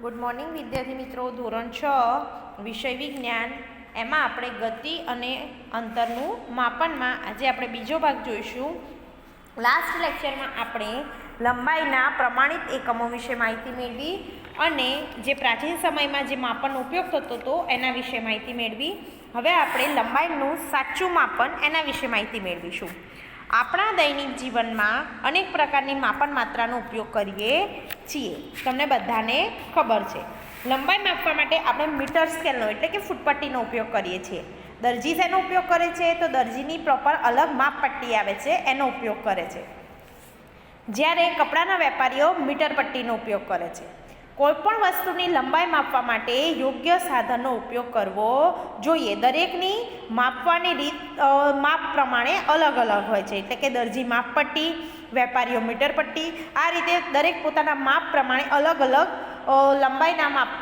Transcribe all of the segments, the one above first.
Good morning વિદ્યાર્થી મિત્રો. ધોરણ છ, વિષય વિજ્ઞાન. એમાં આપણે ગતિ અને અંતરનું માપનમાં આજે આપણે બીજો ભાગ જોઈશું. લાસ્ટ લેક્ચરમાં આપણે લંબાઈના પ્રમાણિત એકમો વિશે માહિતી મેળવી અને જે પ્રાચીન સમયમાં જે માપનનો ઉપયોગ થતો હતો, એના વિશે માહિતી મેળવી. હવે આપણે લંબાઈનું સાચું માપન એના વિશે માહિતી મેળવીશું. આપણા દૈનિક જીવનમાં અનેક પ્રકારની માપન માત્રાનો ઉપયોગ કરીએ છીએ. તમને બધાને ખબર છે. લંબાઈ માપવા માટે આપણે મીટર સ્કેલનો એટલે કે ફૂટપટ્ટીનો ઉપયોગ કરીએ છીએ. દરજી શેનો ઉપયોગ કરે છે? તો દરજીની પ્રોપર અલગ માપપટ્ટી આવે છે, એનો ઉપયોગ કરે છે. જ્યારે કપડાના વેપારીઓ મીટર પટ્ટીનો ઉપયોગ કરે છે. કોઈપણ વસ્તુની લંબાઈ માપવા માટે યોગ્ય સાધનનો ઉપયોગ કરવો જોઈએ. દરેકની માપવાની રીત માપ પ્રમાણે અલગ અલગ હોય છે. એટલે કે દરજી માપપટ્ટી વેપારીઓ મીટર પટ્ટી, આ રીતે દરેક પોતાના માપ પ્રમાણે અલગ અલગ લંબાઈના માપ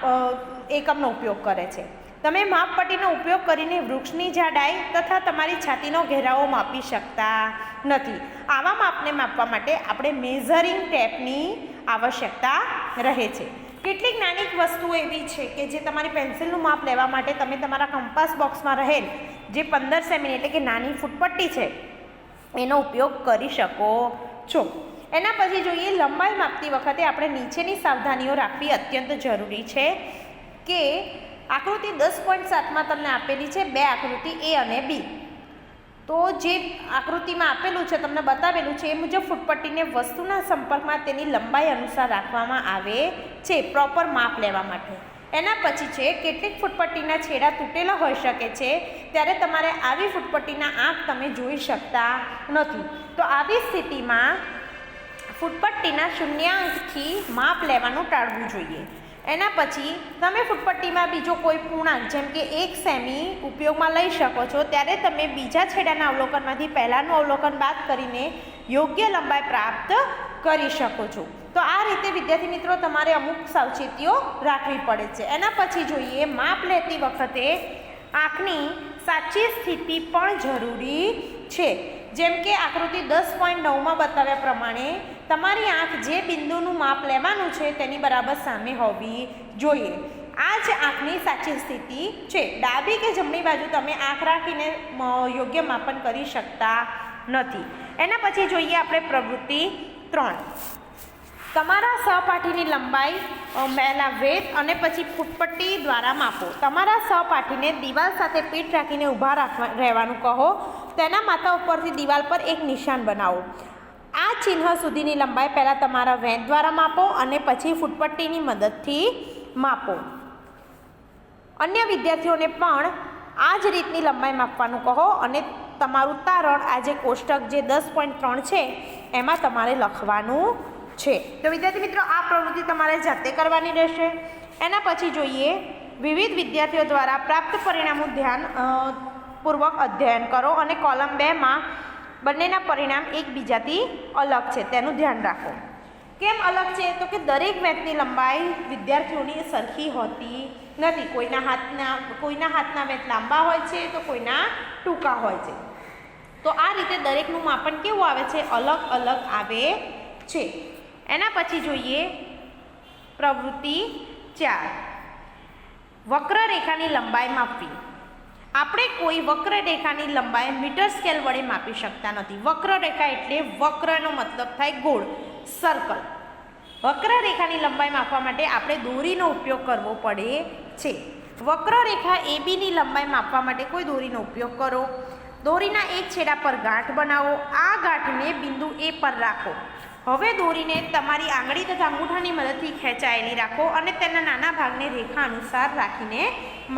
એકમનો ઉપયોગ કરે છે. તમે માપપટ્ટીનો ઉપયોગ કરીને વૃક્ષની જાડાઈ તથા તમારી છાતીનો ઘેરાવો માપી શકતા નથી. આવા માપને માપવા માટે આપણે મેઝરિંગ ટેપની આવશ્યકતા રહે છે. કેટલીક નાની વસ્તુઓ એવી છે કે જે તમારી પેન્સિલનું માપ લેવા માટે તમે તમારા કંપાસ બોક્સમાં રહેલ જે પંદર સેમી એટલે કે નાની ફૂટપટ્ટી છે, એનો ઉપયોગ કરી શકો છો. એના પછી જોઈએ, લંબાઈ માપતી વખતે આપણે નીચેની સાવધાનીઓ રાખવી અત્યંત જરૂરી છે કે આકૃતિ દસ પોઈન્ટ સાતમાં તમને આપેલી છે, બે આકૃતિ એ અને બી. તો જે આકૃતિમાં આપેલું છે, તમને બતાવેલું છે, એ મુજબ ફૂટપટ્ટીને વસ્તુના સંપર્કમાં તેની લંબાઈ અનુસાર રાખવામાં આવે છે, પ્રોપર માપ લેવા માટે. એના પછી છે, કેટલીક ફૂટપટ્ટીના છેડા તૂટેલા હોઈ શકે છે, ત્યારે તમારે આવી ફૂટપટ્ટીના આંખ તમે જોઈ શકતા નથી. તો આવી સ્થિતિમાં ફૂટપટ્ટીના શૂન્યાંકથી માપ લેવાનું ટાળવું જોઈએ. એના પછી તમે ફૂટપટ્ટીમાં બીજો કોઈ પૂર્ણાંક, જેમ કે એક સેમી, ઉપયોગમાં લઈ શકો છો. ત્યારે તમે બીજા છેડાના અવલોકનમાંથી પહેલાંનું અવલોકન બાદ કરીને યોગ્ય લંબાઈ પ્રાપ્ત કરી શકો છો. તો આ રીતે વિદ્યાર્થી મિત્રો, તમારે અમુક સાવચેતીઓ રાખવી પડે છે. એના પછી જોઈએ, માપ લેતી વખતે આંખની સાચી સ્થિતિ પણ જરૂરી છે. જેમ કે આકૃતિ દસ પોઈન્ટ નવમાં બતાવ્યા પ્રમાણે તમારી આંખ જે બિંદુનું માપ લેવાનું છે તેની બરાબર સામે હોવી જોઈએ. આ જ આંખની સાચી સ્થિતિ છે. ડાબી કે જમણી બાજુ તમે આંખ રાખીને યોગ્ય માપન કરી શકતા નથી. એના પછી જોઈએ આપણે પ્રવૃત્તિ ત્રણ. તમારા સહપાઠીની લંબાઈ પહેલા વેદ અને પછી ફૂટપટ્ટી દ્વારા માપો. તમારા સહપાઠીને દિવાલ સાથે પીઠ રાખીને ઊભા રાખવા, રહેવાનું કહો. તેના માથા ઉપરથી દિવાલ પર એક નિશાન બનાવો. ચિહ્ન સુધીની લંબાઈ પહેલાં તમારા વેદ દ્વારા માપો અને પછી ફૂટપટ્ટીની મદદથી માપો. અન્ય વિદ્યાર્થીઓને પણ આ જ રીતની લંબાઈ માપવાનું કહો અને તમારું તારણ આ જે કોષ્ટક જે દસ પોઈન્ટ ત્રણ છે, એમાં તમારે લખવાનું છે. તો વિદ્યાર્થી મિત્રો, આ પ્રવૃત્તિ તમારે જાતે કરવાની રહેશે. એના પછી જોઈએ, વિવિધ વિદ્યાર્થીઓ દ્વારા પ્રાપ્ત પરિણામો ધ્યાન પૂર્વક અધ્યયન કરો અને કોલમ બેમાં બંનેના પરિણામ એકબીજાથી અલગ છે, તેનું ધ્યાન રાખો. કેમ અલગ છે? તો કે દરેક વેતની લંબાઈ વિદ્યાર્થીઓની સરખી હોતી નથી. કોઈના હાથના કોઈના હાથના વેત લાંબા હોય છે તો કોઈના ટૂંકા હોય છે. તો આ રીતે દરેકનું માપન કેવું આવે છે? અલગ અલગ આવે છે. એના પછી જોઈએ પ્રવૃત્તિ ચાર. વક્રરેખાની લંબાઈ માપવી. આપણે કોઈ વક્રરેખાની લંબાઈ મીટર સ્કેલ વડે માપી શકતા નથી. વક્રરેખા એટલે વક્રનો મતલબ થાય ગોળ સર્કલ વક્રરેખાની લંબાઈ માપવા માટે આપણે દોરીનો ઉપયોગ કરવો પડે છે. વક્રરેખા એબીની લંબાઈ માપવા માટે કોઈ દોરીનો ઉપયોગ કરો. દોરીના એક છેડા પર ગાંઠ બનાવો. આ ગાંઠને બિંદુ એ પર રાખો. હવે દોરીને તમારી આંગળી તથા અંગૂઠાની મદદથી ખેંચાયેલી રાખો અને તેના નાના ભાગને રેખા અનુસાર રાખીને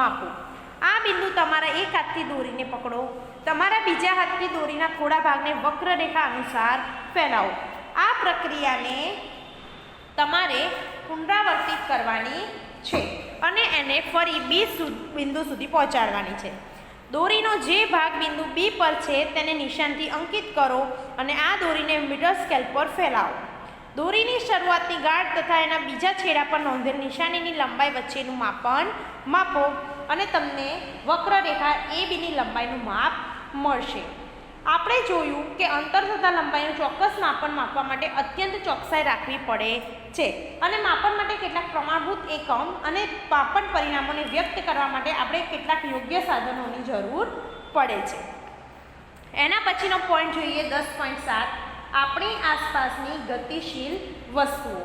માપો. આ બિંદુ તમારા એક હાથથી દોરીને પકડો. તમારા બીજા હાથથી દોરીના થોડા ભાગને વક્રરેખા અનુસાર ફેલાવો. આ પ્રક્રિયાને તમારે પુનરાવર્તિત કરવાની છે અને એને ફરી બી બિંદુ સુધી પહોંચાડવાની છે. દોરીનો જે ભાગ બિંદુ બી પર છે તેને નિશાનથી અંકિત કરો અને આ દોરીને મીટર સ્કેલ પર ફેલાવો. દોરીની શરૂઆતની ગાંઠ તથા એના બીજા છેડા પર નોંધેલ નિશાનીની લંબાઈ વચ્ચેનું માપન માપો. અને તમને વક્રરેખા એ બીની લંબાઈનું માપ મળશે. આપણે જોયું કે અંતર થતાં લંબાઈનું ચોક્કસ માપન માપવા માટે અત્યંત ચોકસાઈ રાખવી પડે છે અને માપન માટે કેટલાક પ્રમાણભૂત એકમ અને માપન પરિણામોને વ્યક્ત કરવા માટે આપણે કેટલાક યોગ્ય સાધનોની જરૂર પડે છે. એના પછીનો પોઈન્ટ જોઈએ દસ પોઈન્ટ સાત. આપણી આસપાસની ગતિશીલ વસ્તુઓ.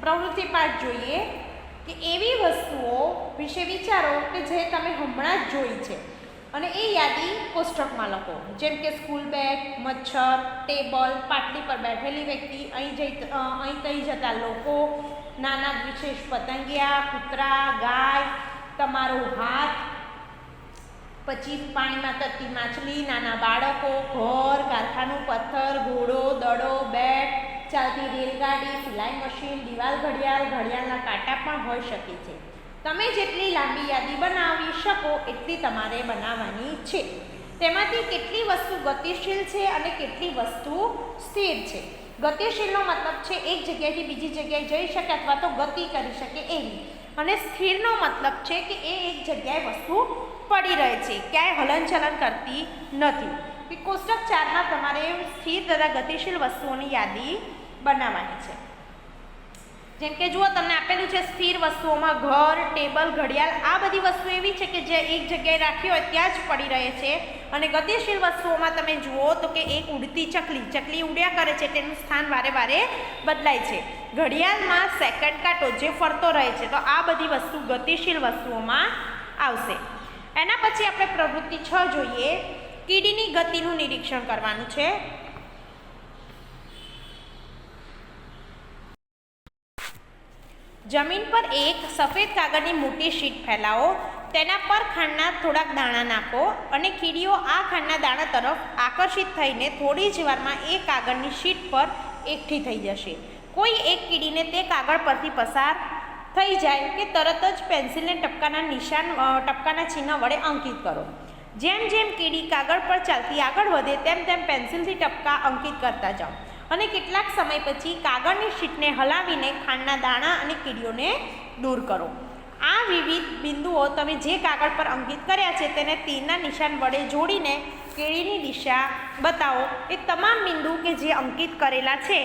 પ્રવૃત્તિ પાઠ જોઈએ. કે એવી વસ્તુઓ વિશે વિચારો કે જે તમે હમણાં જ જોઈ છે. અને એ યાદી કોષ્ટકમાં લખો. જેમ કે સ્કૂલ બેગ, મચ્છર, ટેબલ, પાટલી પર બેઠેલી વ્યક્તિ, અહીં જઈ અહીં તઈ જતા લોકો, નાના વિશેષ પતંગિયા, કૂતરા, ગાય, તમારો હાથ, પછી પાણીમાં તરતી માછલી, નાના બાળકો, ઘર, કારખાનું, પથ્થર, ઘોડો, દડો, બેટ ચાલતી રેલગાડી, સિલાઈ મશીન, દિવાલ ઘડિયાળ, ઘડિયાળના કાંટા પણ હોઈ શકે છે. તમે જેટલી લાંબી યાદી બનાવી શકો, એટલી તમારે બનાવવાની છે. તેમાંથી કેટલી વસ્તુ ગતિશીલ છે અને કેટલી વસ્તુ સ્થિર છે. ગતિશીલનો મતલબ છે એક જગ્યાએથી બીજી જગ્યાએ જઈ શકે અથવા તો ગતિ કરી શકે એવી. અને સ્થિરનો મતલબ છે કે એ એક જગ્યાએ વસ્તુ પડી રહે છે. ક્યાંય હલનચલન કરતી નથી. કોષ્ટક ચારમાં તમારે સ્થિર તથા ગતિશીલ વસ્તુઓની યાદી બનાવવાની છે. જેમ કે જુઓ, તમને આપેલું છે સ્થિર વસ્તુઓમાં ઘર, ટેબલ, ઘડિયાળ, આ બધી વસ્તુ એવી છે કે જે એક જગ્યાએ રાખી હોય ત્યાં જ પડી રહે છે. અને ગતિશીલ વસ્તુઓમાં તમે જુઓ તો કે એક ઉડતી ચકલી ચકલી ઉડ્યા કરે છે, તેનું સ્થાન વારે વારે બદલાય છે. ઘડિયાળમાં સેકન્ડ કાંટો જે ફરતો રહે છે, તો આ બધી વસ્તુ ગતિશીલ વસ્તુઓમાં આવશે. એના પછી આપણે પ્રવૃત્તિ છ જોઈએ. કીડીની ગતિનું નિરીક્ષણ કરવાનું છે. જમીન પર એક સફેદ કાગળની મોટી શીટ ફેલાવો, તેના પર ખાંડના થોડાક દાણા નાખો અને કીડીઓ આ ખાંડના દાણા તરફ આકર્ષિત થઈને થોડી જ વારમાં એ કાગળની શીટ પર એકઠી થઈ જશે. કોઈ એક કીડીને તે કાગળ પરથી પસાર થઈ જાય કે તરત જ પેન્સિલને ટપકાના નિશાન ટપકાના ચિહ્ન વડે અંકિત કરો. જેમ જેમ કીડી કાગળ પર ચાલતી આગળ વધે, તેમ તેમ પેન્સિલથી ટપકા અંકિત કરતા જાઓ. અને કેટલાક સમય પછી કાગળની શીટને હલાવીને ખાંડના દાણા અને કીડીઓને દૂર કરો. આ વિવિધ બિંદુઓ તમે જે કાગળ પર અંકિત કર્યા છે તેને તીરના નિશાન વડે જોડીને કેળીની દિશા બતાવો. એ તમામ બિંદુ કે જે અંકિત કરેલા છે,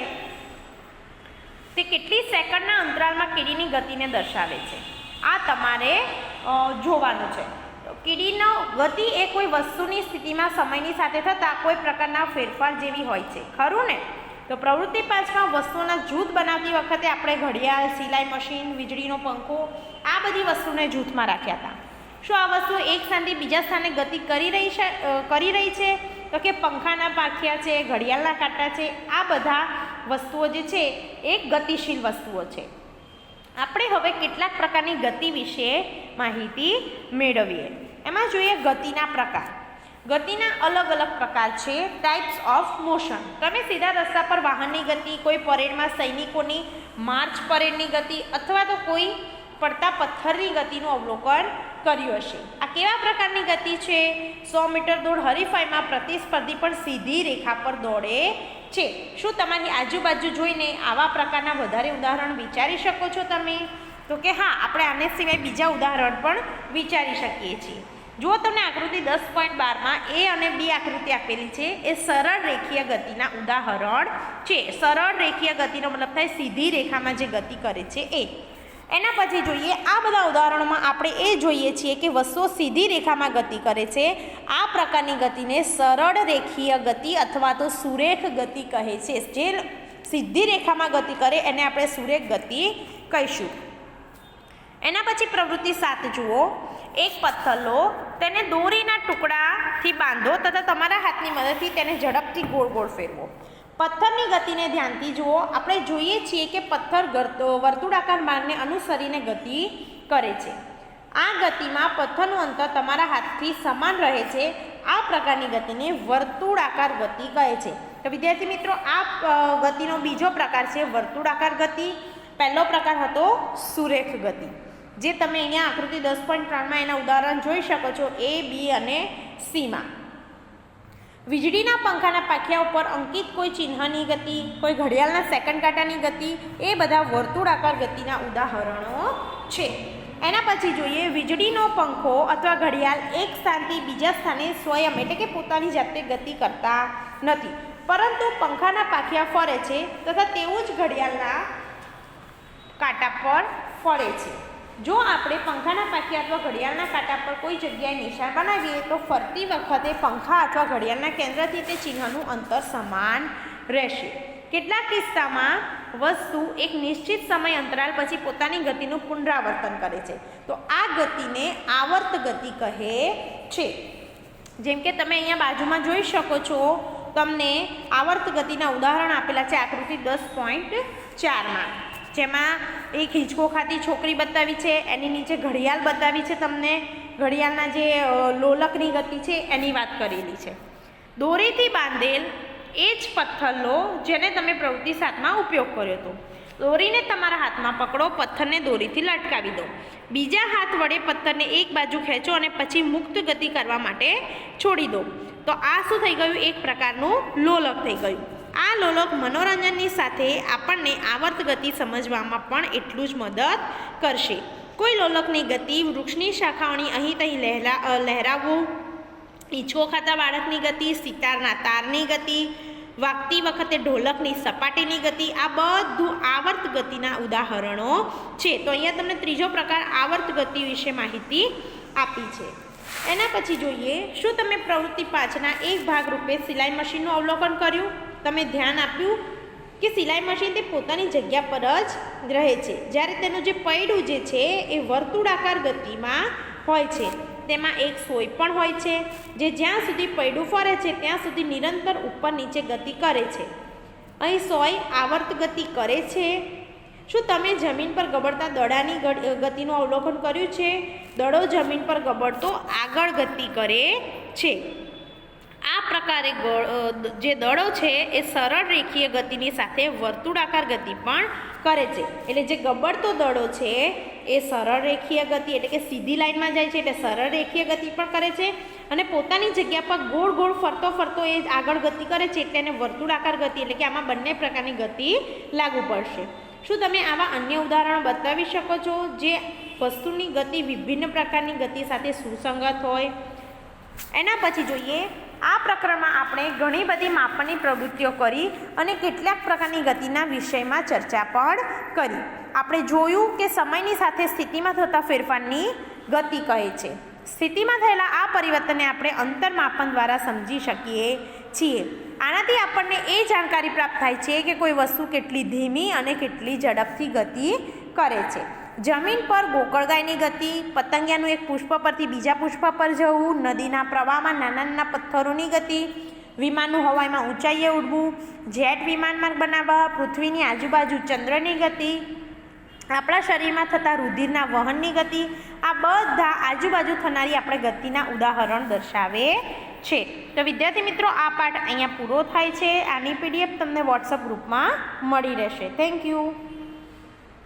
તે કેટલી સેકન્ડના અંતરાલમાં કીડીની ગતિને દર્શાવે છે? આ તમારે જોવાનું છે. કીડીનો ગતિ એ કોઈ વસ્તુની સ્થિતિમાં સમયની સાથે થતા કોઈ પ્રકારના ફેરફાર જેવી હોય છે. ખરું ને? તો પ્રવૃત્તિ પાંચમાં વસ્તુઓના જૂથ બનાવતી વખતે આપણે ઘડિયાળ, સિલાઈ મશીન, વીજળીનો પંખો, આ બધી વસ્તુને જૂથમાં રાખ્યા હતા. શું આ વસ્તુ એક સ્થાનથી બીજા સ્થાને ગતિ કરી રહી છે કરી રહી છે? તો કે પંખાના પાંખિયા છે, ઘડિયાળના કાંટા છે, આ બધા વસ્તુઓ જે છે એ ગતિશીલ વસ્તુઓ છે. આપણે હવે કેટલાક પ્રકારની ગતિ વિશે માહિતી મેળવીએ. એમાં જોઈએ ગતિના પ્રકાર. ગતિના અલગ અલગ પ્રકાર છે ટાઈપ્સ ઓફ મોશન તમે સીધા રસ્તા પર વાહનની ગતિ, કોઈ પરેડમાં સૈનિકોની માર્ચ પરેડની ગતિ અથવા તો કોઈ પડતા પથ્થરની ગતિનું અવલોકન કર્યું હશે. આ કેવા પ્રકારની ગતિ છે? સો મીટર દોડ હરીફાઈમાં પ્રતિસ્પર્ધી પણ સીધી રેખા પર દોડે છે. શું તમારી આજુબાજુ જોઈને આવા પ્રકારના વધારે ઉદાહરણ વિચારી શકો છો તમે? તો કે હા, આપણે આને સિવાય બીજા ઉદાહરણ પણ વિચારી શકીએ છીએ. જો તમને આકૃતિ દસ પોઈન્ટ બારમાં એ અને બી આકૃતિ આપેલી છે, એ સરળ રેખીય ગતિના ઉદાહરણ છે. સરળ રેખીય ગતિનો મતલબ થાય સીધી રેખામાં જે ગતિ કરે છે એ. એના પછી જોઈએ, આ બધા ઉદાહરણોમાં આપણે એ જોઈએ છીએ કે વસ્તુઓ સીધી રેખામાં ગતિ કરે છે. આ પ્રકારની ગતિને સરળ રેખીય ગતિ અથવા તો સુરેખ ગતિ કહે છે. જે સીધી રેખામાં ગતિ કરે, એને આપણે સુરેખ ગતિ કહીશું. એના પછી પ્રવૃત્તિ સાત જુઓ. એક પથ્થર લો તેને દોરીના ટુકડાથી બાંધો તથા તમારા હાથની મદદથી તેને ઝડપથી ગોળ ગોળ ફેરવો. પથ્થરની ગતિને ધ્યાનથી જુઓ. આપણે જોઈએ છીએ કે પથ્થર વર્તુળાકાર માર્ગને અનુસરીને ગતિ કરે છે. આ ગતિમાં પથ્થરનું અંતર તમારા હાથથી સમાન રહે છે. આ પ્રકારની ગતિને વર્તુળાકાર ગતિ કહે છે. તો વિદ્યાર્થી મિત્રો, આ ગતિનો બીજો પ્રકાર છે વર્તુળાકાર ગતિ. પહેલો પ્રકાર હતો સુરેખ ગતિ. જે તમે અહીંયા આકૃતિ દસ પોઈન્ટ ત્રણમાં એના ઉદાહરણ જોઈ શકો છો, એ, બી અને સીમાં. વીજળીના પંખાના પાખિયા ઉપર અંકિત કોઈ ચિહ્નની ગતિ, કોઈ ઘડિયાળના સેકન્ડ કાંટાની ગતિ, એ બધા વર્તુળાકાર ગતિના ઉદાહરણો છે. એના પછી જોઈએ, વીજળીનો પંખો અથવા ઘડિયાળ એક સ્થાનથી બીજા સ્થાને સ્વયં એટલે કે પોતાની જાતે ગતિ કરતા નથી. પરંતુ પંખાના પાખિયા ફરે છે તથા તેવું જ ઘડિયાળના કાંટા પર ફરે છે. જો આપણે પંખાના પાખિયા અથવા ઘડિયાળના કાંટા પર કોઈ જગ્યાએ નિશાન બનાવીએ તો ફરતી વખતે પંખા અથવા ઘડિયાળના કેન્દ્રથી તે ચિહ્નનું અંતર સમાન રહેશે. કેટલાક કિસ્સામાં વસ્તુ એક નિશ્ચિત સમય અંતરાલ પછી પોતાની ગતિનું પુનરાવર્તન કરે છે. તો આ ગતિને આવર્ત ગતિ કહે છે. જેમ કે તમે અહીંયા બાજુમાં જોઈ શકો છો, તમને આવર્ત ગતિના ઉદાહરણ આપેલા છે આકૃતિ દસ પોઈન્ટ ચારમાં. જેમાં એક હિંચકો ખાતી છોકરી બતાવી છે, એની નીચે ઘડિયાળ બતાવી છે તમને. ઘડિયાળના જે લોલકની ગતિ છે, એની વાત કરેલી છે. દોરીથી બાંધેલ એ જ પથ્થર લો જેને તમે પ્રવૃત્તિ સાતમાં ઉપયોગ કર્યો હતો. દોરીને તમારા હાથમાં પકડો, પથ્થરને દોરીથી લટકાવી દો. બીજા હાથ વડે પથ્થરને એક બાજુ ખેંચો અને પછી મુક્ત ગતિ કરવા માટે છોડી દો. તો આ શું થઈ ગયું? એક પ્રકારનું લોલક થઈ ગયું. આ લોલક મનોરંજનની સાથે આપણને આવર્ત ગતિ સમજવામાં પણ એટલું જ મદદ કરશે. કોઈ લોલકની ગતિ વૃક્ષની શાખાઓની અહીં તહીં લહેરા લહેરાવવું ઈંચકો ખાતા બાળકની ગતિ, સિતારના તારની ગતિ, વાગતી વખતે ઢોલકની સપાટીની ગતિ, આ બધું આવર્ત ગતિના ઉદાહરણો છે. તો અહીંયા તમને ત્રીજો પ્રકાર આવર્ત ગતિ વિશે માહિતી આપી છે. એના પછી જોઈએ, શું તમે પ્રવૃત્તિ પાંચના એક ભાગ રૂપે સિલાઈ મશીનનું અવલોકન કર્યું? તમે ધ્યાન આપ્યું કે સિલાઈ મશીન તે પોતાની જગ્યા પર જ રહે છે. જ્યારે તેનું જે પૈડું જે છે એ વર્તુળાકાર ગતિમાં હોય છે. તેમાં એક સોય પણ હોય છે, જે જ્યાં સુધી પૈડું ફરે છે, ત્યાં સુધી નિરંતર ઉપર નીચે ગતિ કરે છે. અહીં સોય આવર્ત ગતિ કરે છે. શું તમે જમીન પર ગબડતા દડાની ગતિનું અવલોકન કર્યું છે? દડો જમીન પર ગબડતો આગળ ગતિ કરે છે. આ પ્રકારે જે દળો છે એ સરળ રેખીય ગતિની સાથે વર્તુળાકાર ગતિ પણ કરે છે. એટલે જે ગબડતો દળો છે એ સરળ રેખીય ગતિ, એટલે કે સીધી લાઈનમાં જાય છે, એટલે સરળ રેખીય ગતિ પણ કરે છે અને પોતાની જગ્યા પર ગોળ ગોળ ફરતો ફરતો એ આગળ ગતિ કરે છે, એટલે એને વર્તુળાકાર ગતિ, એટલે કે આમાં બંને પ્રકારની ગતિ લાગુ પડશે. શું તમે આવા અન્ય ઉદાહરણો બતાવી શકો છો જે વસ્તુની ગતિ વિભિન્ન પ્રકારની ગતિ સાથે સુસંગત હોય? એના પછી જોઈએ આ પ્રકરણમાં આપણે ઘણી બધી માપનની પ્રવૃત્તિઓ કરી અને કેટલાક પ્રકારની ગતિના વિષયમાં ચર્ચા પણ કરી. આપણે જોયું કે સમયની સાથે સ્થિતિમાં થતા ફેરફારની ગતિ કહે છે. સ્થિતિમાં થયેલા આ પરિવર્તનને આપણે અંતર માપન દ્વારા સમજી શકીએ છીએ. આનાથી આપણને એ જાણકારી પ્રાપ્ત થાય છે કે કોઈ વસ્તુ કેટલી ધીમી અને કેટલી ઝડપથી ગતિ કરે છે. જમીન પર ગોકળગાયની ગતિ, પતંગિયાનું એક પુષ્પ પરથી બીજા પુષ્પ પર જવું, નદીના પ્રવાહમાં નાના નાના પથ્થરોની ગતિ, વિમાનનું હવાઈમાં ઊંચાઈએ ઉડવું, જેટ વિમાન માર્ગ બનાવવા, પૃથ્વીની આજુબાજુ ચંદ્રની ગતિ, આપણા શરીરમાં થતા રુધિરના વહનની ગતિ, આ બધા આજુબાજુ થનારી આપણે ગતિના ઉદાહરણ દર્શાવે છે. તો વિદ્યાર્થી મિત્રો, આ પાઠ અહીંયા પૂરો થાય છે. આની પીડીએફ તમને વોટ્સઅપ ગ્રુપમાં મળી રહેશે. Thank you